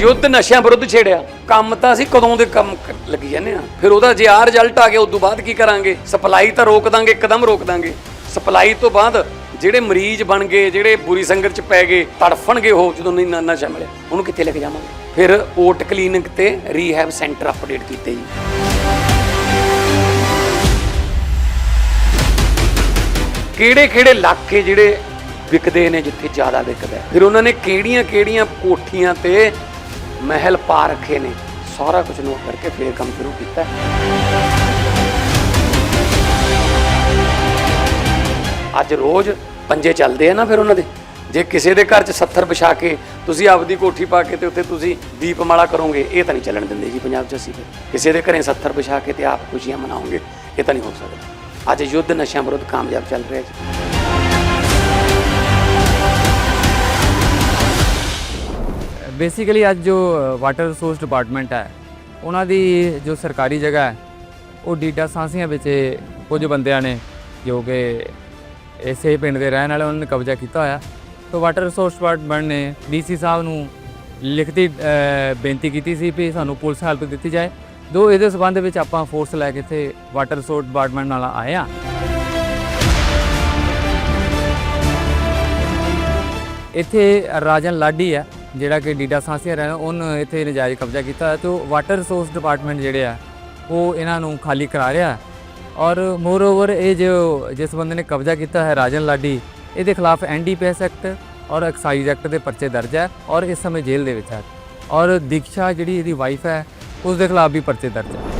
ਯੁੱਧ ਨਸ਼ਿਆਂ ਵਿਰੁੱਧ ਛੇੜਿਆ। ਕੰਮ ਤਾਂ ਅਸੀਂ ਕਦੋਂ ਦੇ ਕੰਮ ਲੱਗੀ ਜਾਂਦੇ ਆ ਫਿਰ ਉਹਦਾ ਜੇ ਆ ਰਿਜ਼ਲਟ ਆ ਗਿਆ, ਉਦੋਂ ਬਾਅਦ ਕੀ ਕਰਾਂਗੇ? ਸਪਲਾਈ ਤਾਂ ਰੋਕ ਦਾਂਗੇ, ਇੱਕਦਮ ਰੋਕ ਦਾਂਗੇ। ਸਪਲਾਈ ਤੋਂ ਬਾਅਦ ਜਿਹੜੇ ਮਰੀਜ਼ ਬਣ ਗਏ, ਜਿਹੜੇ ਬੁਰੀ ਸੰਗਤ ਚ ਪੈ ਗਏ, ਤੜਫਣਗੇ ਉਹ ਜਦੋਂ ਨਹੀਂ ਨਾ, ਨਸ਼ਾ ਮਿਲਿਆ, ਉਹਨੂੰ ਕਿੱਥੇ ਲੈ ਕੇ ਜਾਵਾਂਗੇ? ਫਿਰ ਓਟ ਕਲੀਨਿਕ ਤੇ ਰੀਹੈਬ ਸੈਂਟਰ ਅਪਡੇਟ ਕੀਤੇ ਜੀ। ਕਿਹੜੇ ਕਿਹੜੇ ਇਲਾਕੇ ਜਿਹੜੇ ਵਿਕਦੇ ਨੇ ਜਿੱਥੇ ਜ਼ਿਆਦਾ ਵਿਕਦਾ ਫਿਰ ਉਹਨਾਂ ਨੇ ਕਿਹੜੀਆਂ ਕਿਹੜੀਆਂ ਕੋਠੀਆਂ ਤੇ ਮਹਿਲ ਪਾ ਰੱਖੇ ਨੇ। ਸਾਰਾ ਕੁਝ ਨੋਟ ਕਰਕੇ ਫੇਰ ਕੰਮ ਸ਼ੁਰੂ ਕੀਤਾ। ਅੱਜ ਰੋਜ਼ ਪੰਜੇ ਚੱਲਦੇ ਆ ਨਾ ਫਿਰ ਉਹਨਾਂ ਦੇ। ਜੇ ਕਿਸੇ ਦੇ ਘਰ 'ਚ 70 ਵਿਛਾ ਕੇ ਤੁਸੀਂ ਆਪਦੀ ਕੋਠੀ ਪਾ ਕੇ ਤੇ ਉੱਥੇ ਤੁਸੀਂ ਦੀਪਮਾਲਾ ਕਰੋਗੇ, ਇਹ ਤਾਂ ਨਹੀਂ ਚੱਲਣ ਦਿੰਦੇ ਜੀ ਪੰਜਾਬ 'ਚ ਅਸੀਂ ਕਿਸੇ ਦੇ ਘਰੇ 70 ਵਿਛਾ ਕੇ ਤੇ ਆਪ ਖੁਸ਼ੀਆਂ ਮਨਾਓਗੇ, ਇਹ ਤਾਂ ਨਹੀਂ ਹੋ ਸਕਦਾ। ਅੱਜ ਯੁੱਧ ਨਸ਼ਿਆਂ ਵਿਰੁੱਧ ਕਾਮਯਾਬ ਚੱਲ ਰਿਹਾ ਜੀ। ਬੇਸਿਕਲੀ ਅੱਜ ਜੋ ਵਾਟਰ ਰਿਸੋਰਸ ਡਿਪਾਰਟਮੈਂਟ ਹੈ, ਉਹਨਾਂ ਦੀ ਜੋ ਸਰਕਾਰੀ ਜਗ੍ਹਾ ਹੈ, ਉਹ ਡੀਡਾ ਸਾਂਸੀਆਂ ਵਿੱਚ ਕੁਝ ਬੰਦਿਆਂ ਨੇ, ਜੋ ਕਿ ਇਸੇ ਪਿੰਡ ਦੇ ਰਹਿਣ ਵਾਲੇ, ਉਹਨਾਂ ਨੇ ਕਬਜ਼ਾ ਕੀਤਾ ਹੋਇਆ। ਤੋਂ ਵਾਟਰ ਰਿਸੋਰਸ ਡਿਪਾਰਟਮੈਂਟ ਨੇ ਡੀਸੀ ਸਾਹਿਬ ਨੂੰ ਲਿਖਤੀ ਬੇਨਤੀ ਕੀਤੀ ਸੀ ਵੀ ਸਾਨੂੰ ਪੁਲਿਸ ਹੈਲਪ ਦਿੱਤੀ ਜਾਏ। ਦੋ ਇਹਦੇ ਸਬੰਧ ਵਿੱਚ ਆਪਾਂ ਫੋਰਸ ਲੈ ਕੇ ਇੱਥੇ ਵਾਟਰ ਰਿਸੋਰਸ ਡਿਪਾਰਟਮੈਂਟ ਨਾਲ ਆਏ ਆ ਇੱਥੇ ਰਾਜਨ ਲਾਡੀ ਆ ਜਿਹੜਾ ਕਿ ਡੀਡਾ ਸਾਂਸੀਆ ਰਹਿਣਾ, ਉਹਨ ਇੱਥੇ ਨਜਾਇਜ਼ ਕਬਜ਼ਾ ਕੀਤਾ ਹੈ ਤੇ ਉਹ ਵਾਟਰ ਰਿਸੋਰਸ ਡਿਪਾਰਟਮੈਂਟ ਜਿਹੜੇ ਆ, ਉਹ ਇਹਨਾਂ ਨੂੰ ਖਾਲੀ ਕਰਾ ਰਿਹਾ ਔਰ ਮੋਰ ਓਵਰ ਇਹ ਜੋ ਜਿਸ ਬੰਦੇ ਨੇ ਕਬਜ਼ਾ ਕੀਤਾ ਹੈ ਰਾਜਨ ਲਾਡੀ, ਇਹਦੇ ਖਿਲਾਫ ਐਨਡੀਪੀਐਸ ਐਕਟ ਔਰ ਐਕਸਾਈਜ਼ ਐਕਟ ਦੇ ਪਰਚੇ ਦਰਜ ਹੈ ਔਰ ਇਸ ਸਮੇਂ ਜੇਲ੍ਹ ਦੇ ਵਿੱਚ ਹੈ। ਔਰ ਦੀਕਸ਼ਾ ਜਿਹੜੀ ਇਹਦੀ ਵਾਈਫ ਹੈ ਉਸ ਦੇ ਖਿਲਾਫ ਵੀ ਪਰਚੇ ਦਰਜ ਹੈ।